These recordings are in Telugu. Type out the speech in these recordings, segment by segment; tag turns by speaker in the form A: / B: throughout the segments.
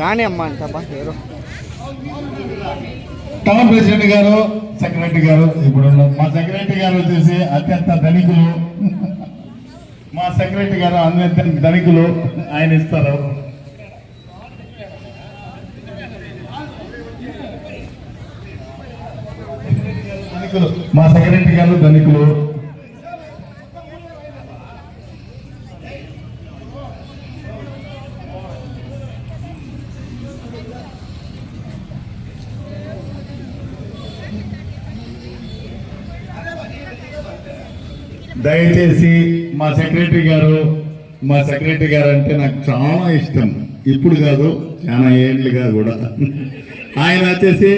A: రాని అమ్మ అంట బా ఎవరు
B: టౌన్ ప్రెసిడెంట్ గారు సెక్రటరీ గారు ఇప్పుడు మా సెక్రటరీ గారు వచ్చేసి అత్యంత ధనికులు. మా సెక్రటరీ గారు అత్యంత ధనికులు. ఆయన ఇస్తారు. ధనికులు. మా సెక్రటరీ గారు ధనికులు. దయచేసి మా సెక్రటరీ గారు మా సెక్రటరీ గారు అంటే నాకు చాలా ఇష్టం. ఇప్పుడు కాదు చాలా ఏళ్ళుగా కూడా. ఆయన వచ్చేసి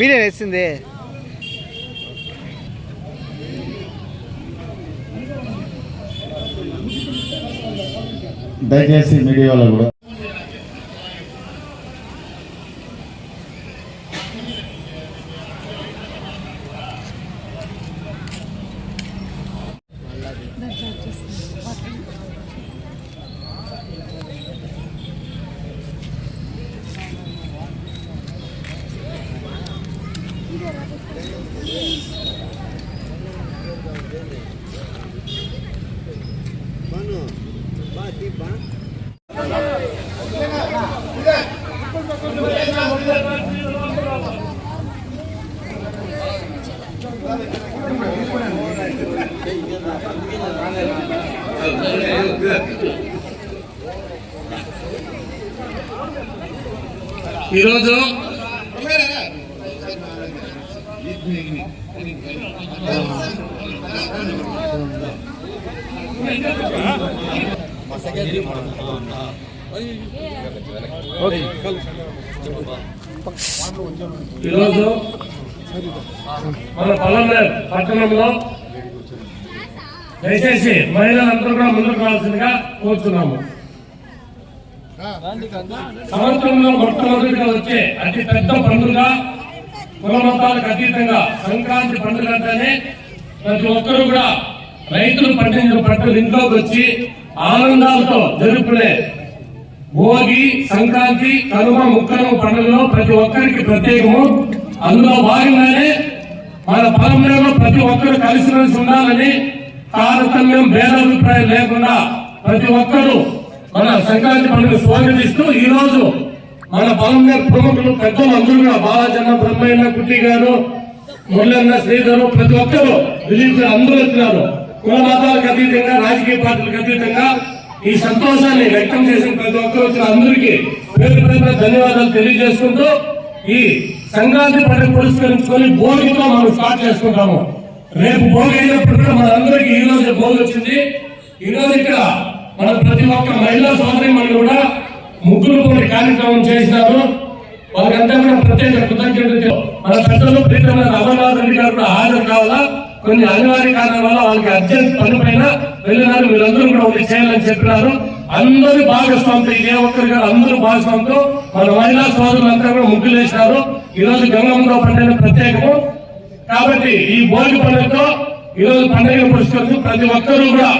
A: మీరే వేసింది.
B: దయచేసి మీడియా వాళ్ళు కూడా
C: ఈరోజు ఈరోజు మన పల్లెమేర్ పట్టణంలో దయచేసి మహిళలందరూ కూడా ముందుకు రావాల్సిందిగా కోరుతున్నాము సంవత్సరంలో మొట్టమొదటిగా వచ్చే అతి పెద్ద పండుగ కుల మతాలకు అతీతంగా సంక్రాంతి పండుగ అంటేనే ప్రతి ఒక్కరూ కూడా రైతులు పండించిన పంటలు ఇంట్లోకి వచ్చి ఆనందాలతో జరుపుకునే భోగి సంక్రాంతి కనుమ ముక్కనుమ పండుగలో ప్రతి ఒక్కరికి ప్రత్యేకము. అందులో భాగంగానే మన పరంపరలో ప్రతి ఒక్కరు కలిసిమెలిసి ఉండాలని తారతమ్యం భేదాభిప్రాయం లేకుండా ప్రతి ఒక్కరూ మన సంక్రాంతి పండుగ స్వాగతిస్తూ ఈ రోజు మన పరంపర ప్రముఖులు పెద్దలు అందరూ కూడా బాలాజన్న బ్రహ్మయ్య కుట్టి గారు మురళన్న శ్రీధరు ప్రతి ఒక్కరు దిలీప్ అందరూ వచ్చినారు. కుల మతాలకు అతీతంగా రాజకీయ పార్టీలకు అతీతంగా ఈ సంతోషాన్ని వ్యక్తం చేసిన ప్రతి ఒక్కరు వచ్చిన అందరికీ పేరు పేరున ధన్యవాదాలు తెలియజేసుకుంటూ ఈ సంక్రాంతి పండుగ పురస్కరించుకొని భోగితో మనం స్టార్ట్ చేసుకుంటాము. రేపు భోగి అయినప్పుడు కూడా మనందరికీ ఈ రోజు భోగి వచ్చింది. ఈ రోజు ఇక్కడ మన ప్రతి ఒక్క మహిళా సోదరి మనం కూడా ముగ్గురు కొన్ని కార్యక్రమం చేసినారు. వాళ్ళకంతా కూడా ప్రత్యేక కృతజ్ఞతలు మన పెద్దలు ప్రీతమైన అమర్నాథ్ రెడ్డి గారు కూడా హాజరు కావాలా? కొన్ని అనివార్య కారణాల వల్ల వాళ్ళకి అర్జెంట్ పని పైన వెళ్ళినారు. వీళ్ళందరూ కూడా ఒకటి చేయాలని చెప్పినారు. అందరూ భాగస్వామితో ఇదే ఒక్కరు గారు అందరూ భాగస్వామితో మన మహిళా సోదరులంతా కూడా ముగ్గులు వేసినారు ఈ రోజు గంగమ్మలో పండిన ప్రత్యేకము. కాబట్టి ఈ భోగి పండుగతో ఈ రోజు పండుగ పురస్కరించి ప్రతి ఒక్కరూ కూడా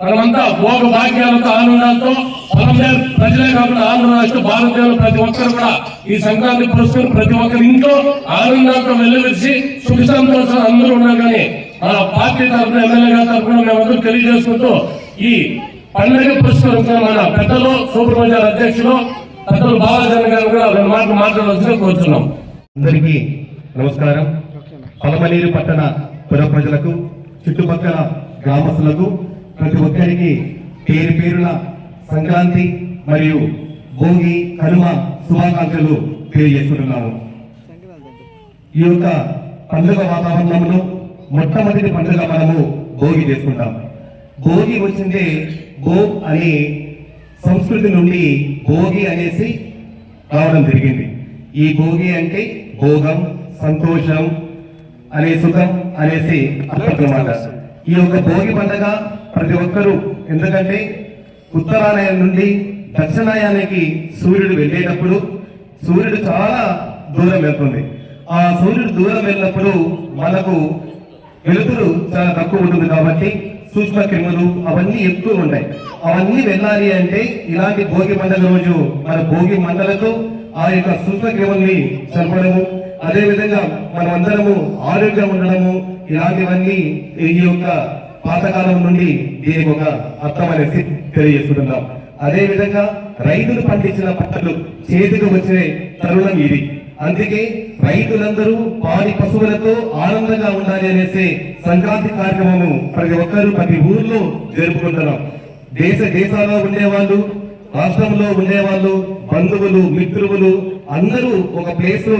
C: మనమంతా భోగ భాగ్యాలతో ఆనందాలతో పొలంలో ప్రజలే కాకుండా ఆంధ్ర రాష్ట్ర భారతదేశంలో ప్రతి ఒక్కరు కూడా ఈ సంక్రాంతి పురస్కారం ప్రతి ఒక్కరి ఇంట్లో ఆనందాలతో వెల్లువిరిచి సుఖ సంతోషాలు అందరూ ఉన్నారు కానీ మన పార్టీ తరఫున ఎమ్మెల్యే గారి తరఫున మేమందరూ తెలియజేసుకుంటూ ఈ పండుగ పురస్కరించిన మన పెద్దలు సూపర్ బజార్ అధ్యక్షులు పెద్దలు బాలాజన్ గారు కూడా రెండు మాటలు మాట్లాడవలసిన కోరుతున్నాం
D: అందరికీ నమస్కారం. పలమనేరు పట్టణ పుర ప్రజలకు చుట్టుపక్కల గ్రామస్తులకు ప్రతి ఒక్కరికి పేరు పేరున సంక్రాంతి మరియు భోగి కనుమ శుభాకాంక్షలు తెలియజేస్తున్నాము ఈ యొక్క పండుగ వాతావరణంలో మొట్టమొదటి పండుగ మనము భోగి చేసుకుంటాం. భోగి వచ్చిందే భో అనే సంస్కృతి నుండి భోగి అనేసి రావడం జరిగింది. ఈ భోగి అంటే భోగం సంతోషం అనే సుఖం అనేసి అర్థమన్నమాట ఈ యొక్క భోగి పండుగ ప్రతి ఒక్కరూ ఎందుకంటే ఉత్తరాయణ నుండి దక్షిణాయానికి సూర్యుడు వెళ్ళేటప్పుడు సూర్యుడు చాలా దూరం వెళ్తుంది. ఆ సూర్యుడు దూరం వెళ్ళినప్పుడు మనకు వెలుతురు చాలా తక్కువ ఉంటుంది కాబట్టి సూక్ష్మ క్రిములు అవన్నీ ఎక్కువ ఉంటాయి. అవన్నీ వెళ్ళాలి అంటే ఇలాంటి భోగి పండుగ రోజు మన భోగి మండలతో ఆ యొక్క సూక్ష్మ క్రిముల్ని చంపడము అదే విధంగా మనమందరము ఆరోగ్యం ఉండడము ఇలాంటివన్నీ ఈ యొక్క పాతకాలం నుండి దీనికి ఒక అర్థం అనేసి తెలియజేసుకుంటున్నాం. అదే విధంగా రైతులు పండించిన పంటలు చేతికి వచ్చే తరుణం ఇది. అందుకే రైతులందరూ పాడి పశువులతో ఆనందంగా ఉండాలి అనేసి సంక్రాంతి కార్యక్రమము ప్రతి ఒక్కరూ ప్రతి ఊర్లో జరుపుకుంటున్నాం. దేశ దేశాల్లో ఉండేవాళ్ళు రాష్ట్రంలో ఉండేవాళ్ళు బంధువులు మిత్రువులు అందరూ ఒక ప్లేస్లో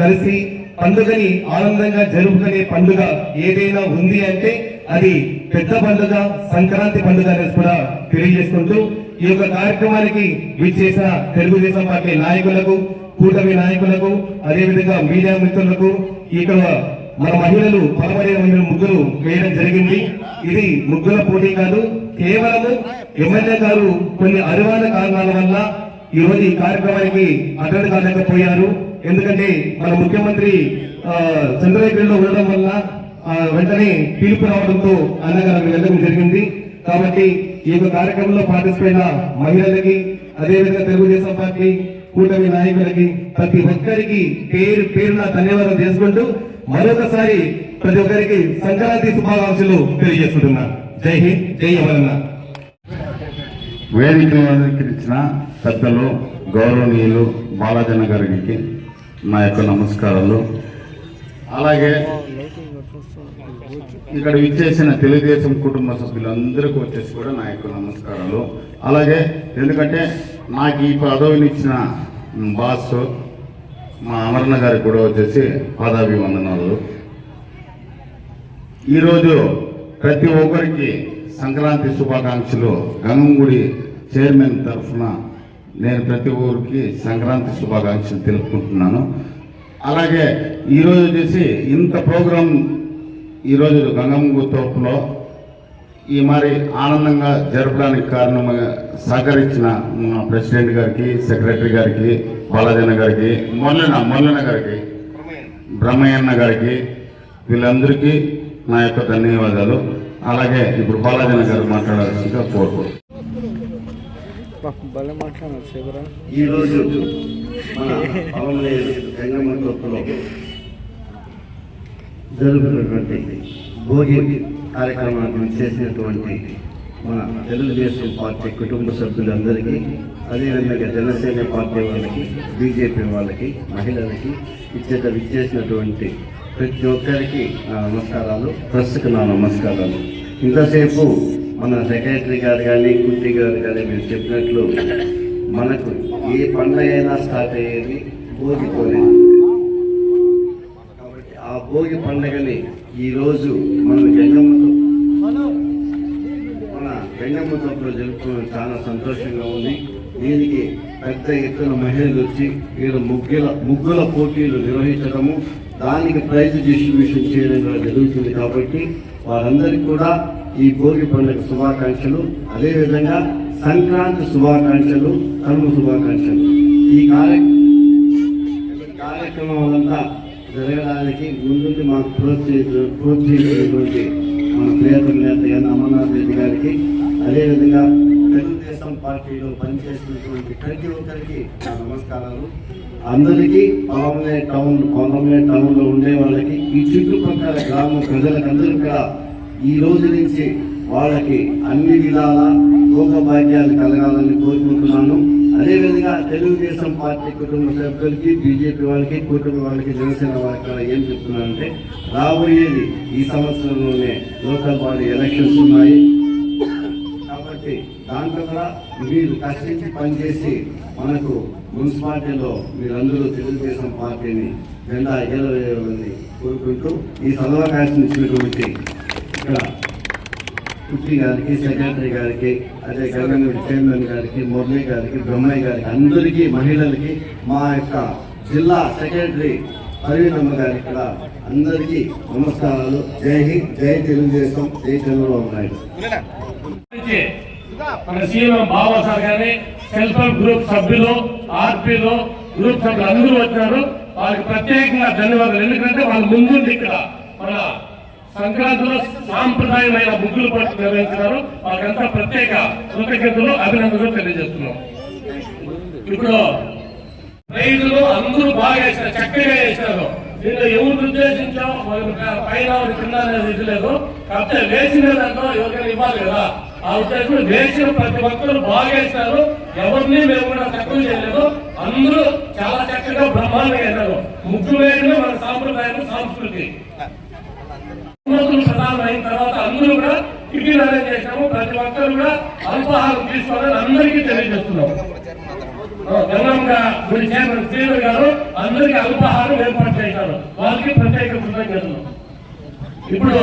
D: కలిసి పండుగని ఆనందంగా జరుపుకునే పండుగ ఏదైనా ఉంది అంటే అది పెద్ద పండుగ సంక్రాంతి పండుగ అనేది కూడా తెలియజేసుకుంటూ ఈ యొక్క కార్యక్రమానికి విచ్చేసిన తెలుగుదేశం పార్టీ నాయకులకు కూటమి నాయకులకు అదేవిధంగా మీడియా మిత్రులకు ఇక్కడ మన మహిళలు పలమడే మహిళలు ముగ్గురు వేయడం జరిగింది. ఇది ముగ్గుల పోటీ కాదు కేవలము ఎమ్మెల్యే గారు కొన్ని అరువైన కారణాల వల్ల ఈ రోజు ఈ కార్యక్రమానికి అటెండ్ కాలేకపోయారు. ఎందుకంటే మన ముఖ్యమంత్రి ఆ, చంద్రగిరిలో ఉండడం వల్ల ఆ, వెంటనే పిలుపు రావడంతో అన్నగారు వెళ్ళడం జరిగింది. కాబట్టి ఈ యొక్క కార్యక్రమంలో పార్టిసిపేట్ మహిళలకి అదేవిధంగా తెలుగుదేశం పార్టీ కూటమి నాయకులకి ప్రతి ఒక్కరికి పేరు పేరున ధన్యవాదాలు చేసుకుంటూ మరొకసారి ప్రతి ఒక్కరికి సంక్రాంతి శుభాకాంక్షలు తెలియజేస్తున్నాను జై హింద్ జై అమరన్న
B: వేదిక అలంకరించిన పెద్దలు గౌరవనీయులు బాలాజన్న గారికి నా యొక్క నమస్కారాలు. అలాగే ఇక్కడ విచ్చేసిన తెలుగుదేశం కుటుంబ సభ్యులందరికీ వచ్చేసి కూడా నా యొక్క నమస్కారాలు. అలాగే ఎందుకంటే నాకు ఈ పదవినిచ్చిన బాస్ మా అమరణ గారికి కూడా వచ్చేసి పాదాభివందనాలు. ఈరోజు ప్రతి ఒక్కరికి సంక్రాంతి శుభాకాంక్షలు. గంగంగుడి చైర్మన్ తరఫున నేను ప్రతి ఊరికి సంక్రాంతి శుభాకాంక్షలు తెలుపుకుంటున్నాను. అలాగే ఈరోజు వచ్చేసి ఇంత ప్రోగ్రాం ఈరోజు గంగమ్మ తోపులో ఈ మరి ఆనందంగా జరపడానికి కారణంగా సహకరించిన మా ప్రెసిడెంట్ గారికి సెక్రటరీ గారికి బాలాజన గారికి మొల్లన మొల్లన గారికి బ్రహ్మయ్యన్న గారికి వీళ్ళందరికీ నా యొక్క ధన్యవాదాలు. అలాగే ఇప్పుడు బాలాజన గారు మాట్లాడాల్సిందిగా కోరుకోరు
A: భలే మాట్లాడారు శివరా.
D: ఈరోజు జరుగుతున్నటువంటి భోగి కార్యక్రమాన్ని చేసినటువంటి మన తెలుగుదేశం పార్టీ కుటుంబ సభ్యులందరికీ అదేవిధంగా జనసేన పార్టీ వాళ్ళకి బీజేపీ వాళ్ళకి మహిళలకి ఇచ్చేట విచ్చేసినటువంటి ప్రతి ఒక్కరికి నా నమస్కారాలు ప్రెస్కి నా నమస్కారాలు. ఇంతసేపు మన సెక్రటరీ గారు కానీ కుట్టి గారు కానీ మీరు చెప్పినట్లు మనకు ఏ పండుగ అయినా స్టార్ట్ అయ్యేది భోగితోనే కాబట్టి ఆ భోగి పండుగని ఈరోజు మన గంగమ్మతో మన గంగమ్మ జరుపుకోవడం చాలా సంతోషంగా ఉంది. దీనికి పెద్ద ఎత్తున మహిళలు వచ్చి వీళ్ళ ముగ్గుల ముగ్గుల పోటీలు నిర్వహించడము దానికి ప్రైజ్ డిస్ట్రిబ్యూషన్ చేయడం కూడా జరుగుతుంది కాబట్టి వారందరికీ కూడా ఈ భోగి పండుగ శుభాకాంక్షలు. అదేవిధంగా సంక్రాంతి శుభాకాంక్షలు కనుమ శుభాకాంక్షలు. ఈ కార్యక్రమం కార్యక్రమం అంతా జరగడానికి ముందుండి మాకు ప్రోత్సహించ ప్రోత్సహించినటువంటి మన ప్రియతమ నేత ఎన్ అమర్నాథ్ రెడ్డి గారికి
E: అదేవిధంగా తెలుగుదేశం పార్టీలో పనిచేసినటువంటి ప్రతి ఒక్కరికి నా నమస్కారాలు. అందరికీ పాలమనే టౌన్ పాలమనే టౌన్లో ఉండే వాళ్ళకి ఈ చుట్టుపక్కల గ్రామ ప్రజలకందరూ కూడా ఈ రోజు నుంచి వాళ్ళకి అన్ని విధాల భోగ భాగ్యాలు కలగాలని కోరుకుంటున్నాను. అదేవిధంగా తెలుగుదేశం పార్టీ కుటుంబ సభ్యులకి బీజేపీ వాళ్ళకి కూటమి వాళ్ళకి జనసేన వాళ్ళకి ఏం చెప్తున్నానంటే రాబోయేది ఈ సంవత్సరంలోనే లోకల్ బాడీ ఎలక్షన్స్ ఉన్నాయి. కాబట్టి దాంట్లో కూడా మీరు కష్టించి పనిచేసి మనకు మున్సిపాలిటీలో మీరందరూ తెలుగుదేశం పార్టీని జెండా ఎగరవేయాలని కోరుకుంటూ ఈ సదవకాశం ఇచ్చినటువంటి ఇక్కడ పుట్టి గారికి సెక్రటరీ గారికి అదే గవర్నమెంట్ చైర్మన్ గారికి మురళి గారికి బ్రహ్మయ్య గారికి అందరికీ మహిళలకి మా యొక్క జిల్లా సెక్రటరీ పరిణమ్మ గారికి కూడా అందరికీ నమస్కారాలు. జై హింద్ జై తెలుగుదేశం జై చంద్రబాబు నాయుడు.
C: మన సీఎం బాబా సెల్ఫ్ హెల్ప్ గ్రూప్ సభ్యులు ఆర్పీలు గ్రూప్ సభ్యులు అందరూ వచ్చినారు. వాళ్ళకి ప్రత్యేకంగా ధన్యవాదాలు. ఎందుకంటే వాళ్ళు ముందుండి ఇక్కడ మన సంక్రాంతిలో సాంప్రదాయమైన ముగ్గులు పట్టు నిర్వహించినారు. వాళ్ళకంతా ప్రత్యేక కృతజ్ఞతలు అభినందనలు తెలియజేస్తున్నాం. ఇప్పుడు రైతులు అందరూ బాగా వేసినారు చక్కగా వేసినారు దీంట్లో ఎవరు ఉద్దేశించాం పైన కింద అనేది ఇది లేదు. కాకపోతే వేసిన దాంట్లో ఎవరికైనా ఇవ్వాలి కదా. ఆ ఉద్దేశం వేసిన ప్రతి ఒక్కరు బాగా వేసినారు ఎవరిని మేము కూడా తక్కువ చేయలేదు. అందరూ చాలా చక్కగా బ్రహ్మాండంగా వేశారు ముగ్గు వేయడమే మన సాంప్రదాయం సంస్కృతి. ఉన్నతులు అయిన తర్వాత అందరూ కూడా టిఫిన్ అరేంజ్ చేసినాము ప్రతి ఒక్కరు కూడా అల్పాహారం తీసుకోవాలని అందరికీ తెలియజేస్తున్నాము. గంగమ్మ గుడి చైర్మన్ శ్రీధర్ గారు అందరికీ అల్పాహారం ఏర్పాటు చేశారు. వాళ్ళకి ప్రత్యేక కృతజ్ఞతలు. ఇప్పుడు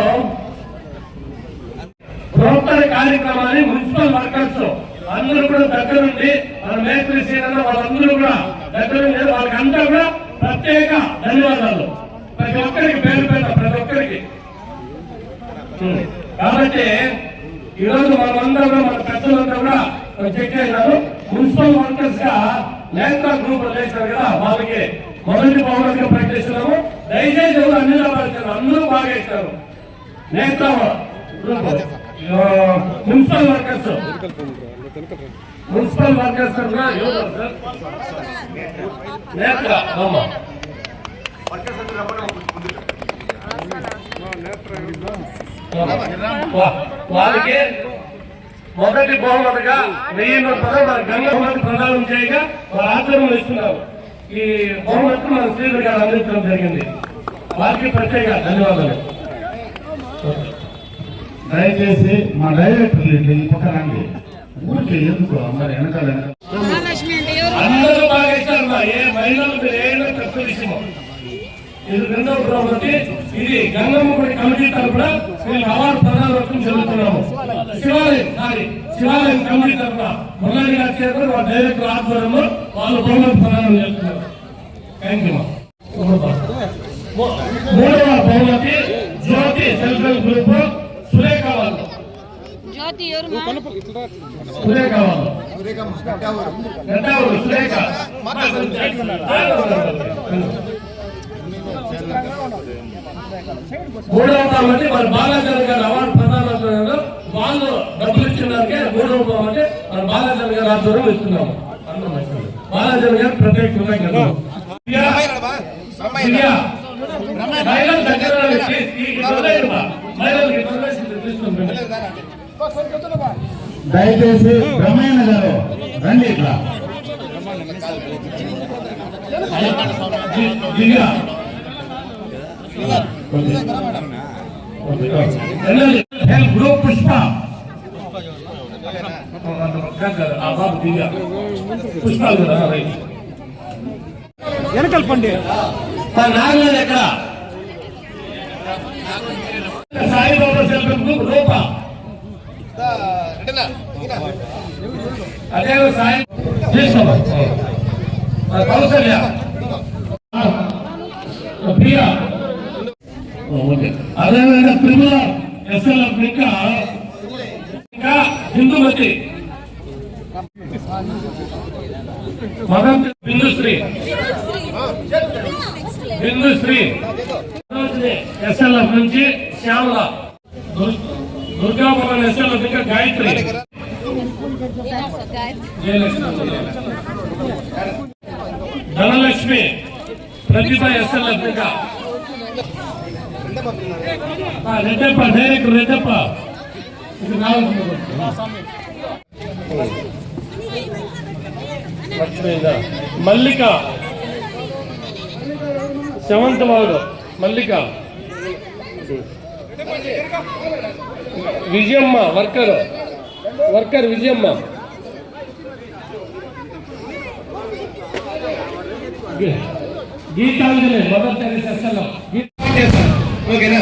C: ప్రోత్తర కార్యక్రమాన్ని మున్సిపల్ వర్కర్స్ అందరూ కూడా దగ్గర నుండి మన మేస్త్రి శ్రీధర్ వాళ్ళందరూ కూడా దగ్గర నుండి వాళ్ళకి అంతా కూడా ప్రత్యేక ధన్యవాదాలు. ప్రతి ఒక్కరికి పేరు పేరు కాబట్టి ఈరోజు మనమందరం కూడా మన పెద్దలంతా కూడా చెక్ చేశారు. మున్సిపల్ వర్కర్స్గా నేత్ర గ్రూప్ చేశారు కదా వాళ్ళకి మొదటి పౌరులుగా పనిచేస్తున్నాము దయచేసి ఎవరు అన్ని రావాలి అందరూ బాగా ఇస్తారు నేత మున్సిపల్ వర్కర్స్. మున్సిపల్ వర్కర్స్ నేత ఎవరు సార్ నేత్ర అమ్మ వా- వాళ్ళకి మొదటి బహుమతిగా వెయ్యి రూపాయలు మన గంగ బహుమతి ప్రదానం చేయగా వారి ఆచరణలు ఇస్తున్నారు. ఈ బహుమతి మన శ్రీధర్ గారు అందించడం జరిగింది. వారికి ప్రత్యేక ధన్యవాదాలు.
B: దయచేసి మా డైరెక్టర్ ఈ పక్క రండి. ఊరికి ఎందుకు మరి వెనకాల
C: అందరూ బాగా ఇస్తారు ఏ మహిళలు ఏమైనా తక్కువ విషయం ఇది రెండవ బహుమతి. ఇది గంగమ్మ గుడి కమిటీ తరఫున వీళ్ళు అవార్డు ప్రదానం జరుగుతున్నాము. శివాలయం సారీ శివాలయం కమిటీ తరఫున మురళి గారి చేతులు మా డైరెక్టర్ ఆధ్వర్యంలో వాళ్ళు బహుమతి ప్రదానం చేస్తున్నారు. థ్యాంక్ యూ మూడవ బహుమతి Jyothi self help group Surekha వాళ్ళు.
F: జ్యోతి ఎవరు మా?
C: సురేఖ వాళ్ళు. సురేఖ మూడవ బహుమతి మరి బాలాజన్ గారు అవార్డు ప్రధాన వాళ్ళు డబ్బులు మూడవ బహుమతి మరి బాలాజన్ గారు ఆధ్వర్యం ఇస్తున్నాము. బాలాజన్ గారు ప్రత్యేక కృతజ్ఞతలు
B: దయచేసి బ్రహ్మయ్య గారు రండి ఇట్లా.
C: హెల్ప్ గ్రూప్ పుష్ప ఆ బాబు దివ్య పుష్పాలు కదా రైట్
A: వెనకాల పండి
C: మా నాగలేదు ఎక్కడ సాయిబాబా సెల్ఫ్ గ్రూప్ రూప అదే సాయి తీసుకోమా కౌసల్య ప్రియా ఓకే అదేవిధంగా త్రిపుర ఎస్ఎల్ఎఫ్ ఇంకా ఇంకా హిందూమతి మదన్ బిందుశ్రీ బిందుశ్రీ ఎస్ఎల్ఎఫ్ నుంచి శ్యామల. ರೆಡ್ಡಪ್ಪ ಡೈರೆಕ್ಟ್ ರೆಡ್ಡಪ್ಪ. ಇದು ನಾವು Mallika. ಶವಂತವಾದ Mallika. Vijayamma worker. Worker Vijayamma. Geethanjali
D: mother Teresa S ಓಕೆನಾ?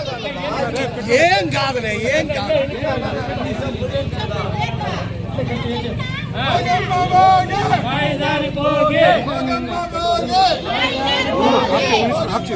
A: ఏం కాదులే ఏం కాదు ఆక్షి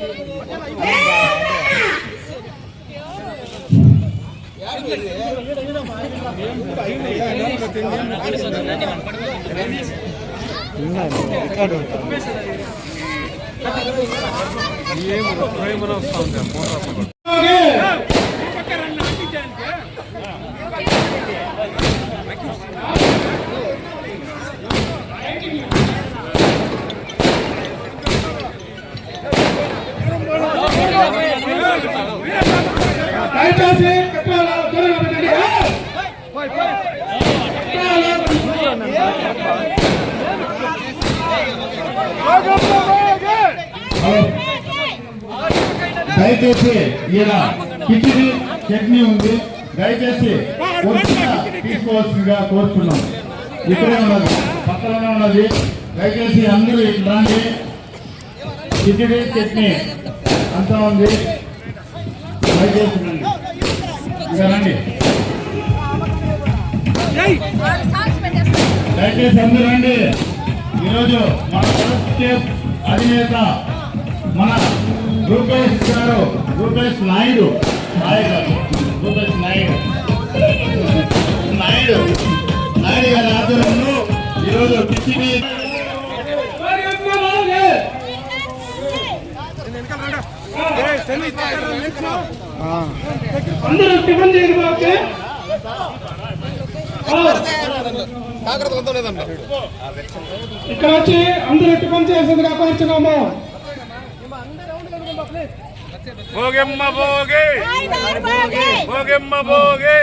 A: వేయండి, పెట్టకండి.
B: దయచేసి ఈయన కిచిడి చట్నీ ఉంది. దయచేసి తీసుకోవాల్సిందిగా కోరుతున్నాం ఇక్కడే ఉన్నది పక్కనే ఉన్నది. దయచేసి అందరూ ఇట్లాంటి రండి. కిచిడి చట్నీ అంతా ఉంది. దయచేసి దయచేసి అందరూ రండి. ఈరోజు మన అధినేత మన రూపేష్ గారు రూపేష్ నాయుడు రూపేష్ నాయుడు. నాయుడు నాయుడు గారి ఆధ్వర్యంలో ఈరోజు కిచిడి
A: ఆ.
C: అందరూ టిఫిన్ చేయండి బాబు? ఇక్కడ వచ్చి అందరూ టిఫిన్ చేసేందుకు కోరుచున్నాము
G: భోగెమ్మ భోగే. భోగెమ్మ భోగే.